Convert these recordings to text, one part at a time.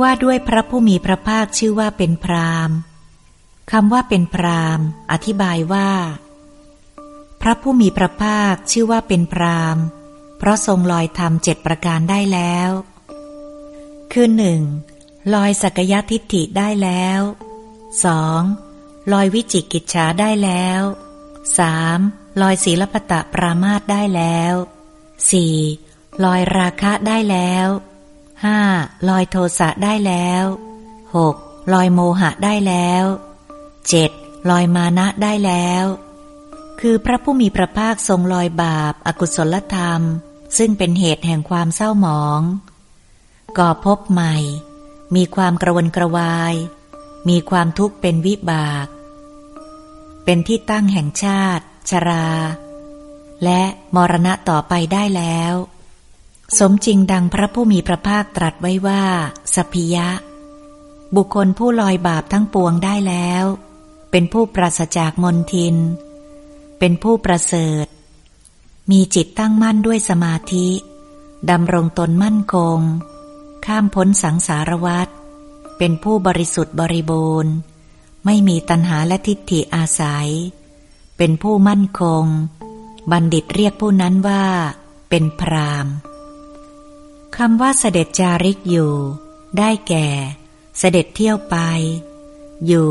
ว่าด้วยพระผู้มีพระภาคชื่อว่าเป็นพรามคำว่าเป็นพรามอธิบายว่า พระผู้มีพระภาคชื่อว่าเป็นพรามเพราะทรงลอยธรรมเจ็ดประการได้แล้ว คือหนึ่งลอยสักยทิฏฐิได้แล้วสองลอยวิจิกิจฉาได้แล้วสามลอยศีลปตะปรามาตได้แล้วสี่ลอยราคะได้แล้ว ห้าลอยโทสะได้แล้วหกลอยโมหะได้แล้วเจ็ดลอยมานะได้แล้ว คือพระผู้มีพระภาคทรงลอยบาปอากุศลธรรม ซึ่งเป็นเหตุแห่งความเศร้าหมอง ก่อพบใหม่ มีความกระวนกระวาย มีความทุกข์เป็นวิบาก เป็นที่ตั้งแห่งชาติ ชรา และมรณะต่อไปได้แล้ว สมจริงดังพระผู้มีพระภาคตรัสไว้ว่า สพิยะ บุคคลผู้ลอยบาปทั้งปวงได้แล้ว เป็นผู้ปราศจากมนทิน เป็นผู้ประเสริฐ มีจิตตั้งมั่นด้วยสมาธิดำรงตนมั่นคง ข้ามพ้นสังสารวัฏเป็นผู้บริสุทธิ์บริบูรณ์ ไม่มีตัณหาและทิฏฐิอาศัย เป็นผู้มั่นคง บัณฑิตเรียกผู้นั้นว่า เป็นพราม คำว่าเสด็จจาริกอยู่ ได้แก่ เสด็จเที่ยวไป อยู่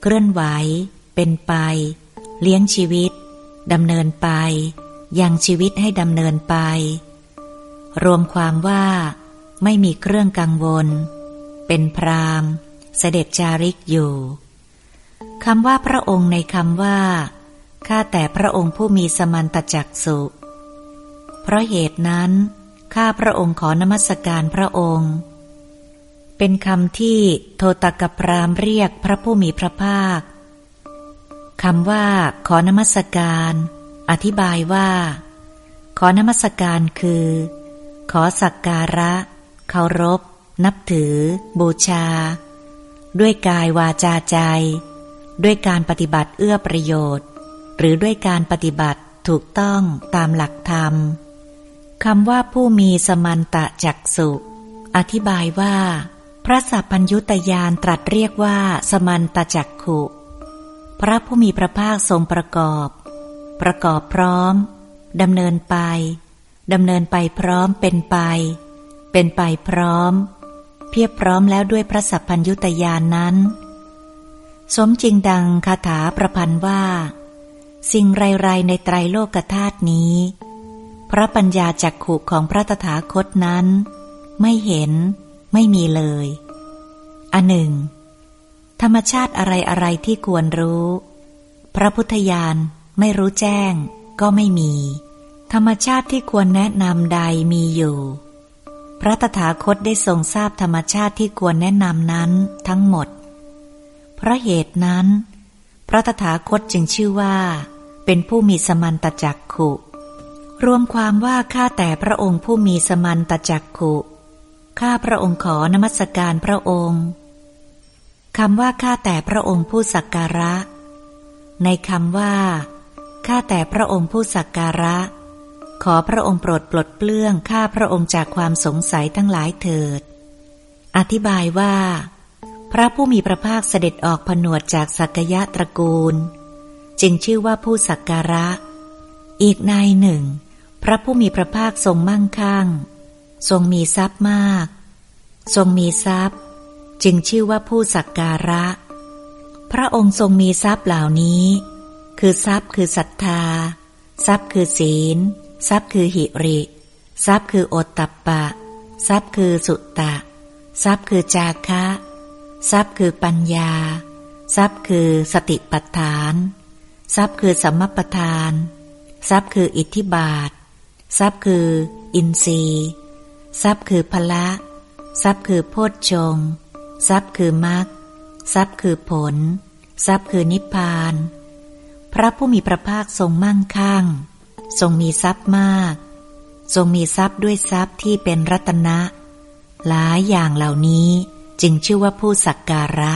เคลื่อนไหว เป็นไป เลี้ยงชีวิตดำเนินไป ยังชีวิตให้ดำเนินไป รวมความว่า ไม่มีเครื่องกังวล เป็นพรามเสด็จจาริกอยู่คำว่าพระองค์ในคำว่า ข้าแต่พระองค์ผู้มีสมันตจักสุ เพราะเหตุนั้น ข้าพระองค์ขอนมัสการพระองค์ เป็นคำที่โทตกพรามเรียกพระผู้มีพระภาคคำว่า ขอนมัสการ อธิบายว่า ขอนมัสการคือ ขอสักการะ เคารพ นับถือ บูชา ด้วยกายวาจาใจ ด้วยการปฏิบัติเอื้อประโยชน์ หรือด้วยการปฏิบัติถูกต้องตามหลักธรรม คำว่าผู้มีสมันตะจักสุ อธิบายว่า พระสัพพัญยุตยานตรัสเรียกว่า สมันตะจักขุ พระผู้มีพระภาคทรงประกอบ ประกอบพร้อมดำเนินไปดำเนินไปพร้อมเป็นไป เป็นไปพร้อม เพียบพร้อมแล้วด้วยพระสัพพัญยุตยานนั้น สมจริงดังคาถาประพันธ์ว่า สิ่งไรๆในไตรโลกธาตุนี้ พระปัญญาจักขุของพระตถาคตนั้น ไม่เห็น ไม่มีเลย อันหนึ่ง ธรรมชาติอะไรอะไรที่ควรรู้ พระพุทธญาณไม่รู้แจ้ง ก็ไม่มี ธรรมชาติที่ควรแนะนำใดมีอยู่ พระตถาคตได้ทรงทราบธรรมชาติที่ควรแนะนำนั้นทั้งหมด เพราะเหตุนั้น พระตถาคตจึงชื่อว่า เป็นผู้มีสมันตจักขุ รวมความว่าข้าแต่พระองค์ผู้มีสมันตจักขุข้าพระองค์ขอนมัสการพระองค์คำว่าข้าแต่พระองค์ผู้สักการะ ในคำว่าข้าแต่พระองค์ผู้สักการะ ขอพระองค์โปรดปลดเปลื้องข้าพระองค์จากความสงสัยทั้งหลายเถิด อธิบายว่า พระผู้มีพระภาคเสด็จออกผนวดจากสักยะตระกูล จึงชื่อว่าผู้สักการะ อีกนายหนึ่ง พระผู้มีพระภาคทรงมั่งคั่ง ทรงมีทรัพย์มาก ทรงมีทรัพย์ จึงชื่อว่าผู้สักการะ พระองค์ทรงมีทรัพย์เหล่านี้ คือทรัพย์คือศรัทธา ทรัพย์คือศีล ทรัพย์คือหิริ ทรัพย์คือโอตตัปปะ ทรัพย์คือสุตตะ ทรัพย์คือจาคะ ทรัพย์คือปัญญา ทรัพย์คือสติปัฏฐาน ทรัพย์คือสัมมปทาน ทรัพย์คืออิทธิบาท ทรัพย์คือ อินทรีย์ ทรัพย์คือพละ ทรัพย์คือโพชฌงทรัพย์คือมรรคทรัพย์คือผล ทรัพย์คือนิพพาน พระผู้มีพระภาคทรงมั่งคั่ง ทรงมีทรัพย์มาก ทรงมีทรัพย์ด้วยทรัพย์ที่เป็นรัตนะ หลายอย่างเหล่านี้จึงชื่อว่าผู้สักการะ